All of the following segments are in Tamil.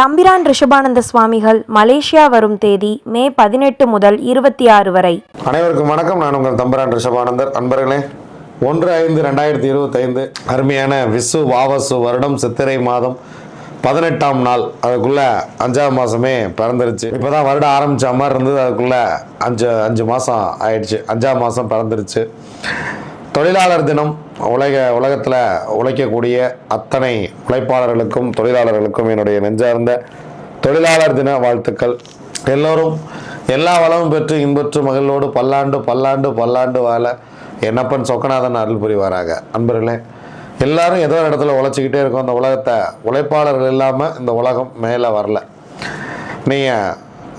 தம்பிரான் ரிஷபானந்த சுவாமிகள் மலேசியா வரும் தேதி மே பதினெட்டு முதல் இருபத்தி ஆறு வரை. அனைவருக்கும் வணக்கம். நான் உங்கள் தம்பிரான் ரிஷபானந்தர். அன்பர்களே ஒன்று ஐந்து ரெண்டாயிரத்தி இருபத்தைந்து அருமையான விசு வாவசு வருடம் சித்திரை மாதம் பதினெட்டாம் நாள். அதுக்குள்ள அஞ்சாவது மாதமே பிறந்துருச்சு. இப்போ தான் வருடம் ஆரம்பித்த மாதிரி இருந்தது. அதுக்குள்ள அஞ்சு அஞ்சு மாதம் ஆயிடுச்சு. அஞ்சாம் மாதம் பிறந்துருச்சு. தொழிலாளர் தினம் உலக உலகத்தில் உழைக்கக்கூடிய அத்தனை உழைப்பாளர்களுக்கும் தொழிலாளர்களுக்கும் என்னுடைய நெஞ்சார்ந்த தொழிலாளர் தின வாழ்த்துக்கள். எல்லோரும் எல்லா வளமும் பெற்று இன்பற்று மகளோடு பல்லாண்டு பல்லாண்டு பல்லாண்டு வாழ என்னப்பன் சொக்கநாதன் அருள் புரிவாராக. அன்பர்களே எல்லாரும் ஏதோ ஒரு இடத்துல உழைச்சிக்கிட்டே இருக்கும். அந்த உலகத்தை உழைப்பாளர்கள் இல்லாமல் இந்த உலகம் மேலே வரல. நீங்கள்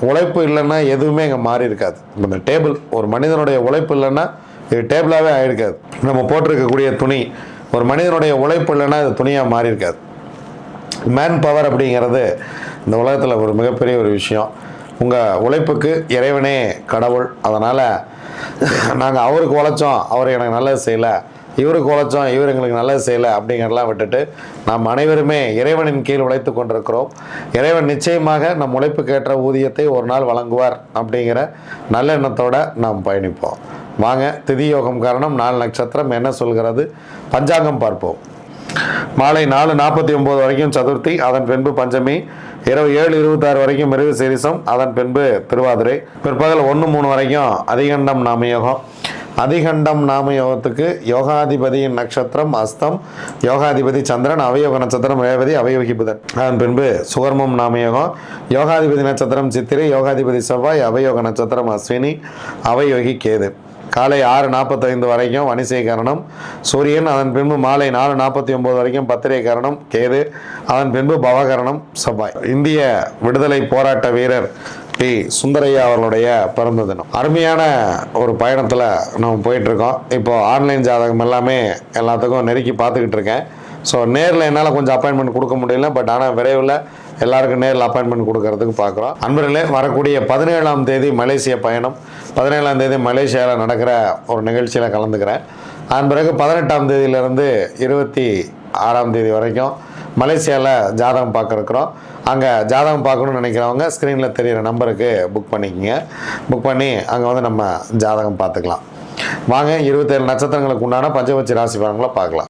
உழைப்பு இல்லைன்னா எதுவுமே இங்கே மாறி இருக்காது. இந்த டேபிள் ஒரு மனிதனுடைய உழைப்பு இல்லைன்னா இது டேபிளாகவே ஆகிருக்காது நம்ம போட்டிருக்கக்கூடிய துணி ஒரு மனிதனுடைய உழைப்பு இல்லைன்னா அது துணியாக மாறி இருக்காது மேன் பவர் அப்படிங்கிறது இந்த உலகத்தில் ஒரு மிகப்பெரிய ஒரு விஷயம். உங்கள் உழைப்புக்கு இறைவனே கடவுள். அதனால் நாங்கள் அவருக்கு உழைச்சோம் அவர் எனக்கு நல்லது செய்யலை. இவருக்கு உழைச்சோம் இவர் எங்களுக்கு நல்லது செய்யலை அப்படிங்கிறலாம் விட்டுட்டு நாம் அனைவருமே இறைவனின் கீழ் உழைத்து கொண்டிருக்கிறோம். இறைவன் நிச்சயமாக நம் உழைப்புக்கேற்ற ஊதியத்தை ஒரு நாள் வழங்குவார் அப்படிங்கிற நல்லெண்ணத்தோடு நாம் பயணிப்போம். வாங்க திதியோகம் காரணம் நாலு நட்சத்திரம் என்ன சொல்கிறது? பஞ்சாங்கம் பார்ப்போம். மாலை நாலு நாற்பத்தி ஒம்பது வரைக்கும் சதுர்த்தி அதன் பின்பு பஞ்சமி இரவு ஏழு இருபத்தாறு வரைக்கும் மிருக சீரிசம் அதன் பின்பு திருவாதிரை பிற்பகல் ஒன்று மூணு வரைக்கும் அதிகண்டம் நாமயோகம். அதிகண்டம் நாமயோகத்துக்கு யோகாதிபதியின் நட்சத்திரம் அஸ்தம் யோகாதிபதி சந்திரன் அவயோக நட்சத்திரம் ரேவதி அவயோகி புதன். அதன் பின்பு சுகர்மம் நாமயோகம் யோகாதிபதி நட்சத்திரம் சித்திரை யோகாதிபதி செவ்வாய் அவயோக நட்சத்திரம் அஸ்வினி அவயோகி கேது. காலை ஆறு நாற்பத்தைந்து வரைக்கும் வனிசை கரணம் சூரியன் அதன் பின்பு மாலை நாலு நாற்பத்தி ஒம்பது வரைக்கும் பத்திரை கரணம் கேது அதன் பின்பு பவகரணம். செவ்வாய். இந்திய விடுதலை போராட்ட வீரர் பி. சுந்தரையா அவர்களுடைய பிறந்த தினம். அருமையான ஒரு பயணத்தில் நம்ம போயிட்டுருக்கோம் இப்போது ஆன்லைன் ஜாதகம் எல்லாமே எல்லாத்துக்கும் நெருக்கி பார்த்துக்கிட்டு இருக்கேன். ஸோ நேரில் என்னால் கொஞ்சம் அப்பாயின்மெண்ட் கொடுக்க முடியல பட் ஆனால் விரைவில் எல்லாருக்கும் நேரில் அப்பாயின்மெண்ட் கொடுக்கறதுக்கு பார்க்குறோம். அன்பர்களே வரக்கூடிய பதினேழாம் தேதி மலேசிய பயணம். பதினேழாம் தேதி மலேசியாவில் நடக்கிற ஒரு நிகழ்ச்சியில் கலந்துக்கிறேன். அதன் பிறகு பதினெட்டாம் தேதியிலேருந்து இருபத்தி ஆறாம் தேதி வரைக்கும் மலேசியாவில் ஜாதகம் பார்க்குறக்குறோம் அங்கே ஜாதகம் பார்க்கணும்னு நினைக்கிறவங்க ஸ்க்ரீனில் தெரியிற நம்பருக்கு புக் பண்ணிக்கோங்க. புக் பண்ணி அங்கே வந்து நம்ம ஜாதகம் பார்த்துக்கலாம். வாங்க இருபத்தேழு நட்சத்திரங்களுக்கு உண்டான பஞ்சபட்சி ராசி பலன்களை பார்க்கலாம்.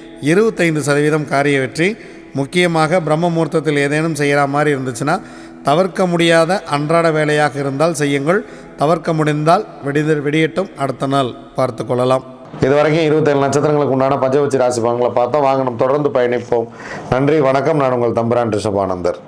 இருபத்தைந்து சதவீதம் காரிய வெற்றி. முக்கியமாக பிரம்ம முகூர்த்தத்தில் ஏதேனும் செய்கிற மாதிரி இருந்துச்சுன்னா தவிர்க்க முடியாத அன்றாட வேலையாக இருந்தால் செய்யுங்கள். தவிர்க்க முடிந்தால் வெடித வெடியட்டும். அடுத்த நாள் பார்த்து கொள்ளலாம். இதுவரைக்கும் இருபத்தேழு நட்சத்திரங்களுக்கு உண்டான பஞ்சவச்சி ராசி பலன்களை பார்த்தோம். வாங்க நம்ம தொடர்ந்து பயணிப்போம். நன்றி வணக்கம். நான் உங்கள் தம்புரான் ரிஷபானந்தர்.